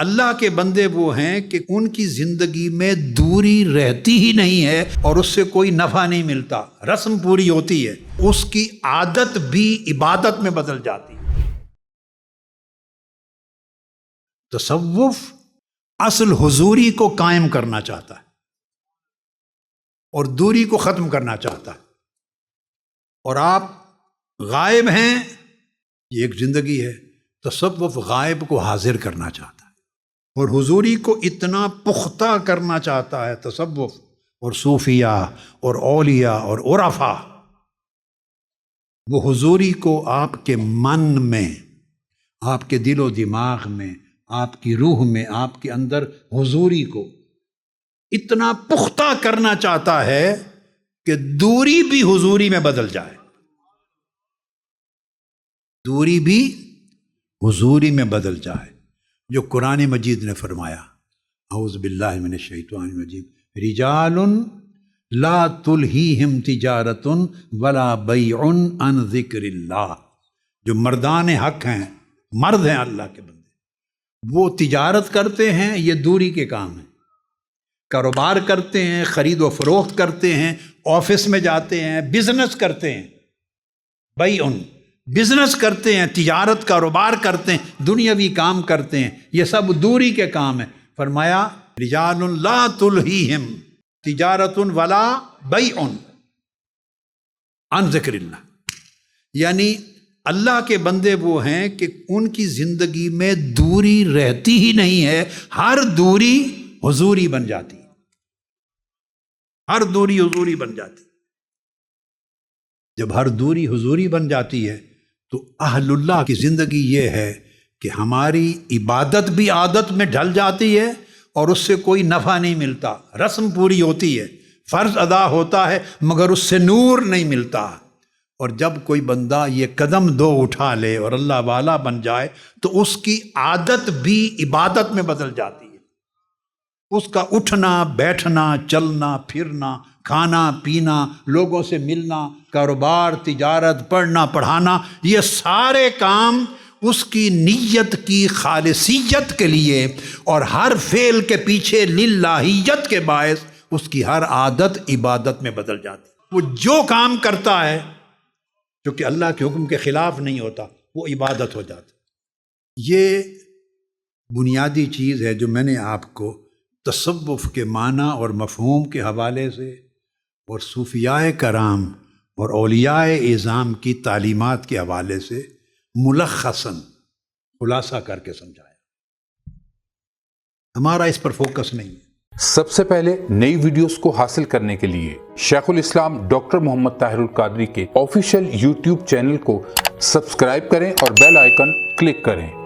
اللہ کے بندے وہ ہیں کہ ان کی زندگی میں دوری رہتی ہی نہیں ہے اور اس سے کوئی نفع نہیں ملتا، رسم پوری ہوتی ہے، اس کی عادت بھی عبادت میں بدل جاتی۔ ہے تصوف اصل حضوری کو قائم کرنا چاہتا ہے اور دوری کو ختم کرنا چاہتا ہے۔ اور آپ غائب ہیں، یہ ایک زندگی ہے، تصوف غائب کو حاضر کرنا چاہتا ہے۔ اور حضوری کو اتنا پختہ کرنا چاہتا ہے تصوف اور صوفیہ اور اولیاء اور عرفا وہ حضوری کو آپ کے من میں، آپ کے دل و دماغ میں، آپ کی روح میں، آپ کے اندر حضوری کو اتنا پختہ کرنا چاہتا ہے کہ دوری بھی حضوری میں بدل جائے۔ دوری بھی حضوری میں بدل جائے۔ جو قرآن مجید نے فرمایا۔ اعوذ باللہ من الشیطان الرجیم۔ رجال لا تلہیہم تجارت ولا بیع عن ذکر اللہ۔ جو مردان حق ہیں، مرد ہیں اللہ کے بندے۔ وہ تجارت کرتے ہیں، یہ دوری کے کام ہیں۔ کاروبار کرتے ہیں، خرید و فروخت کرتے ہیں، آفس میں جاتے ہیں بزنس کرتے ہیں۔ بھائی ان بزنس کرتے ہیں، تجارت، کاروبار کرتے ہیں، دنیاوی کام کرتے ہیں، یہ سب دوری کے کام ہیں۔ فرمایا رجال لا تلہیہم تجارت ولا بئی ان ان ذکر اللہ۔ یعنی اللہ کے بندے وہ ہیں کہ ان کی زندگی میں دوری رہتی ہی نہیں ہے، ہر دوری حضوری بن جاتی۔ ہر دوری حضوری بن جاتی۔ جب ہر دوری حضوری بن جاتی ہے تو اہل اللہ کی زندگی یہ ہے کہ ہماری عبادت بھی عادت میں ڈھل جاتی ہے اور اس سے کوئی نفع نہیں ملتا، رسم پوری ہوتی ہے، فرض ادا ہوتا ہے، مگر اس سے نور نہیں ملتا۔ اور جب کوئی بندہ یہ قدم دو اٹھا لے اور اللہ والا بن جائے تو اس کی عادت بھی عبادت میں بدل جاتی۔ ہے اس کا اٹھنا، بیٹھنا، چلنا، پھرنا، کھانا، پینا، لوگوں سے ملنا، کاروبار، تجارت، پڑھنا، پڑھانا، یہ سارے کام اس کی نیت کی خالصیت کے لیے اور ہر فعل کے پیچھے للہیت کے باعث اس کی ہر عادت عبادت میں بدل جاتی وہ جو کام کرتا ہے، جو کہ اللہ کے حکم کے خلاف نہیں ہوتا، وہ عبادت ہو جاتا یہ بنیادی چیز ہے جو میں نے آپ کو تصوف کے معنی اور مفہوم کے حوالے سے اور صوفیاء کرام اور اولیاء اظام کی تعلیمات کے حوالے سے ملخصاً خلاصہ کر کے سمجھایا۔ ہمارا اس پر فوکس نہیں ہے۔ سب سے پہلے نئی ویڈیوز کو حاصل کرنے کے لیے شیخ الاسلام ڈاکٹر محمد طاہر القادری کے آفیشیل یوٹیوب چینل کو سبسکرائب کریں اور بیل آئیکن کلک کریں۔